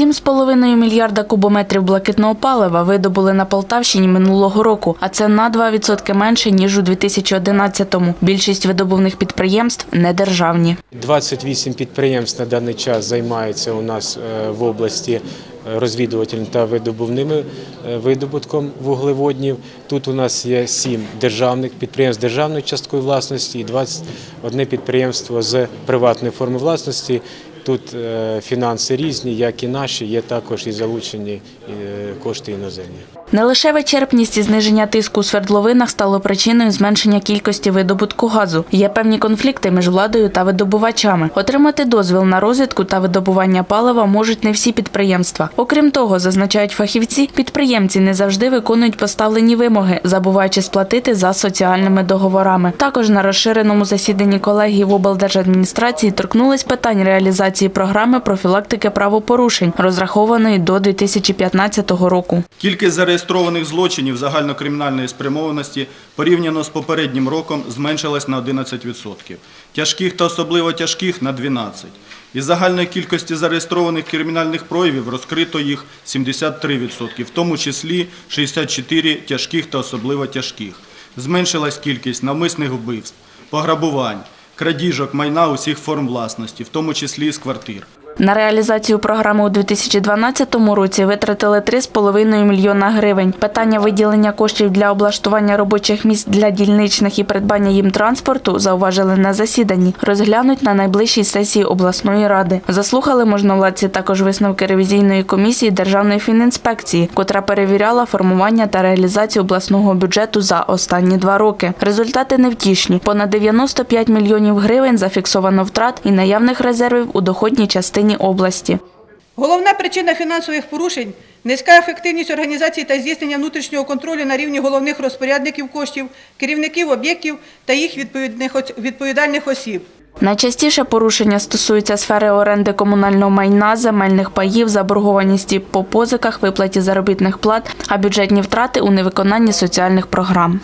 7,5 мільярда кубометрів блакитного палива видобули на Полтавщині минулого року, а це на 2% менше ніж у 2011-му. Більшість видобувних підприємств недержавні. 28 підприємств на даний час займаються у нас е, в області е, розвідувальним та видобувним е, видобутком вуглеводнів. Тут у нас є 7 державних підприємств державної часткової власності і 21 підприємство з приватної форми власності. Тут е, фінанси різні, як і наші, є також і залучені е, кошти іноземні. Не лише вичерпність і зниження тиску у свердловинах стало причиною зменшення кількості видобутку газу. Є певні конфлікти між владою та видобувачами. Отримати дозвіл на розвідку та видобування палива можуть не всі підприємства. Окрім того, зазначають фахівці, підприємці не завжди виконують поставлені вимоги, забуваючи сплатити за соціальними договорами. Також на розширеному засіданні колегії в облдержадміністрації торкнулись питань реалізації програми профілактики правопорушень, розрахованої до 2015 року. Кількість зареєстрованих злочинів загальнокримінальної спрямованості порівняно з попереднім роком зменшилась на 11%, тяжких та особливо тяжких – на 12%. Із загальної кількості зареєстрованих кримінальних проявів розкрито їх 73%, в тому числі 64 тяжких та особливо тяжких. Зменшилась кількість навмисних вбивств, пограбувань, крадіжок майна усіх форм власності, в тому числі з квартир. На реалізацію програми у 2012 році витратили 3,5 мільйона гривень. Питання виділення коштів для облаштування робочих місць для дільничних і придбання їм транспорту зауважили на засіданні. Розглянуть на найближчій сесії обласної ради. Заслухали можновладці також висновки ревізійної комісії Державної фінінспекції, котра перевіряла формування та реалізацію обласного бюджету за останні два роки. Результати невтішні. Понад 95 мільйонів гривень зафіксовано втрат і наявних резервів у доходній частині області. Головна причина фінансових порушень низька ефективність організації та здійснення внутрішнього контролю на рівні головних розпорядників коштів, керівників об'єктів та їх відповідальних осіб. Найчастіше порушення стосуються сфери оренди комунального майна, земельних паїв, заборгованості по позиках, виплаті заробітних плат, а бюджетні втрати у невиконанні соціальних програм.